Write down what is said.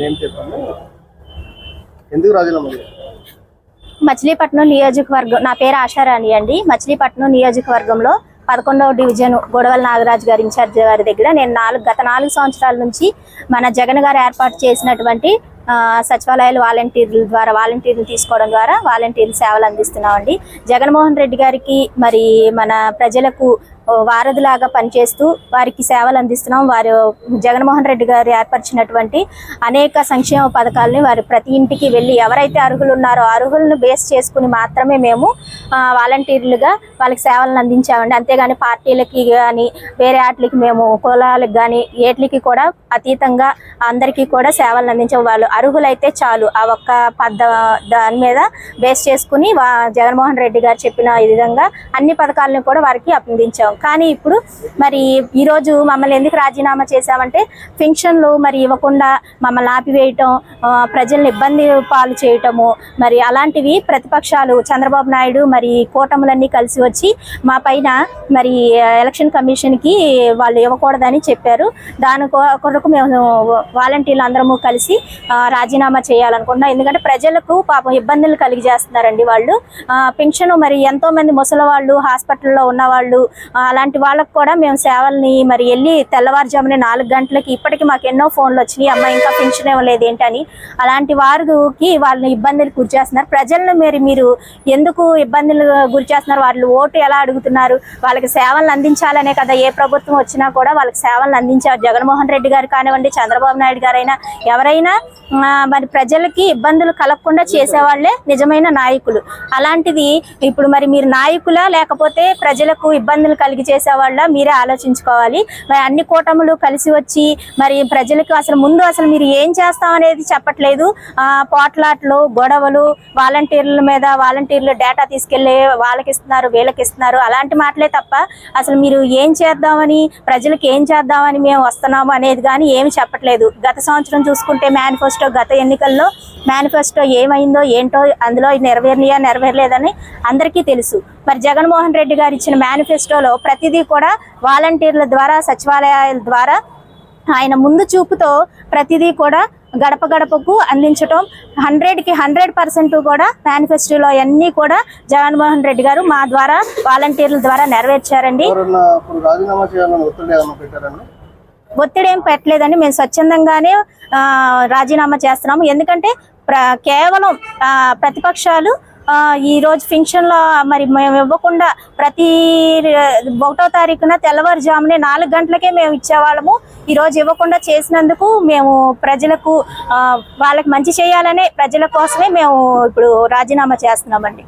Name చెప్పండి. ఎందుకు రాజీనామా మచిలీపట్నం నియోజకవర్గం నా పేరు ఆశారాణి అండి. మచిలీపట్నం నియోజకవర్గంలో పదకొండవ డివిజన్ గొడవల నాగరాజు గారి ఇన్ఛార్జ్ గారి దగ్గర నేను నాలుగు గత నాలుగు సంవత్సరాల నుంచి మన జగన్ గారు ఏర్పాటు చేసినటువంటి సచివాలయాలు వాలంటీర్ల ద్వారా వాలంటీర్లు తీసుకోవడం ద్వారా వాలంటీర్లు సేవలు అందిస్తున్నామండి. జగన్మోహన్ రెడ్డి గారికి మరి మన ప్రజలకు వారధిలాగా పనిచేస్తూ వారికి సేవలు అందిస్తున్నాం. వారు జగన్మోహన్ రెడ్డి గారు ఏర్పరిచినటువంటి అనేక సంక్షేమ పథకాలని వారు ప్రతి ఇంటికి వెళ్ళి ఎవరైతే అర్హులు ఉన్నారో అర్హులను బేస్ చేసుకుని మాత్రమే మేము వాలంటీర్లుగా వాళ్ళకి సేవలను అందించామండి. అంతేగాని పార్టీలకి కానీ వేరే వాటికి మేము కులాలకు కానీ ఏట్లకి కూడా అతీతంగా అందరికీ కూడా సేవలను అందించే. వాళ్ళు అర్హులైతే చాలు. ఆ ఒక్క పద్ధ దాని మీద బేస్ చేసుకుని జగన్మోహన్ రెడ్డి గారు చెప్పిన ఈ విధంగా అన్ని పథకాలను కూడా వారికి అందించాం. కానీ ఇప్పుడు మరి ఈరోజు మమ్మల్ని ఎందుకు రాజీనామా చేశామంటే పెన్షన్లు మరి ఇవ్వకుండా మమ్మల్ని ఆపివేయటం ప్రజల్ని ఇబ్బంది పాలు చేయటము మరి అలాంటివి ప్రతిపక్షాలు చంద్రబాబు నాయుడు మరి మరి కూటములన్నీ కలిసి వచ్చి మా పైన మరి ఎలక్షన్ కమిషన్కి వాళ్ళు ఇవ్వకూడదని చెప్పారు. దాని కొరకు మేము వాలంటీర్లు అందరము కలిసి రాజీనామా చేయాలనుకుంటున్నాం. ఎందుకంటే ప్రజలకు పాపం ఇబ్బందులు కలిగి చేస్తున్నారండి వాళ్ళు పెన్షన్ మరి ఎంతో మంది ముసలి వాళ్ళు హాస్పిటల్లో ఉన్న వాళ్ళు అలాంటి వాళ్ళకు కూడా మేము సేవల్ని మరి వెళ్ళి తెల్లవారుజామున నాలుగు గంటలకి ఇప్పటికి మాకు ఎన్నో ఫోన్లు వచ్చినాయి. అమ్మ ఇంకా పెన్షన్ ఇవ్వలేదు ఏంటని అలాంటి వారికి వాళ్ళని ఇబ్బందులు గురి చేస్తున్నారు. ప్రజలను మరి మీరు ఎందుకు ఇబ్బంది ఇబ్బందులు గురి చేస్తున్నారు. వాళ్ళు ఓటు ఎలా అడుగుతున్నారు? వాళ్ళకి సేవలను అందించాలనే కదా ఏ ప్రభుత్వం వచ్చినా కూడా వాళ్ళకి సేవలను అందించారు. జగన్మోహన్ రెడ్డి గారు కానివ్వండి చంద్రబాబు నాయుడు గారైనా ఎవరైనా మరి ప్రజలకి ఇబ్బందులు కలగకుండా చేసేవాళ్ళే నిజమైన నాయకులు. అలాంటిది ఇప్పుడు మరి మీరు నాయకులా లేకపోతే ప్రజలకు ఇబ్బందులు కలిగి చేసేవాళ్ళ? మీరే ఆలోచించుకోవాలి. మరి అన్ని కూటములు కలిసి వచ్చి మరి ప్రజలకు అసలు ముందు అసలు మీరు ఏం చేస్తాం అనేది చెప్పట్లేదు. పోట్లాట్లు గొడవలు వాలంటీర్ల మీద వాలంటీర్లు డేటా తీసుకెళ్ళి తీసుకెళ్ళి వాళ్ళకి ఇస్తున్నారు వీళ్ళకి ఇస్తున్నారు అలాంటి మాటలే తప్ప అసలు మీరు ఏం చేద్దామని ప్రజలకు ఏం చేద్దామని మేము వస్తున్నాము అనేది కానీ ఏమి చెప్పట్లేదు. గత సంవత్సరం చూసుకుంటే మేనిఫెస్టో గత ఎన్నికల్లో మేనిఫెస్టో ఏమైందో ఏంటో అందులో నెరవేరినయా నెరవేరలేదని అందరికీ తెలుసు. మరి జగన్మోహన్ రెడ్డి గారు ఇచ్చిన మేనిఫెస్టోలో ప్రతిదీ కూడా వాలంటీర్ల ద్వారా సచివాలయాల ద్వారా ఆయన ముందు చూపుతో ప్రతిదీ కూడా గడప గడపకు అందించటం. హండ్రెడ్కి హండ్రెడ్ పర్సెంట్ కూడా మేనిఫెస్టోలో అన్నీ కూడా జగన్మోహన్ రెడ్డి గారు మా ద్వారా వాలంటీర్ల ద్వారా నెరవేర్చారండి. ఒత్తిడి ఏం పెట్టలేదండి. మేము స్వచ్ఛందంగానే రాజీనామా చేస్తున్నాము. ఎందుకంటే ప్ర కేవలం ప్రతిపక్షాలు ఈ రోజు ఫంక్షన్లో మరి మేము ఇవ్వకుండా ప్రతి ఒకటో తారీఖున తెల్లవారుజామునే నాలుగు గంటలకే మేము ఇచ్చేవాళ్ళము. ఈ రోజు ఇవ్వకుండా చేసినందుకు మేము ప్రజలకు వాళ్ళకి మంచి చేయాలనే ప్రజల కోసమే మేము ఇప్పుడు రాజీనామా చేస్తున్నామండి.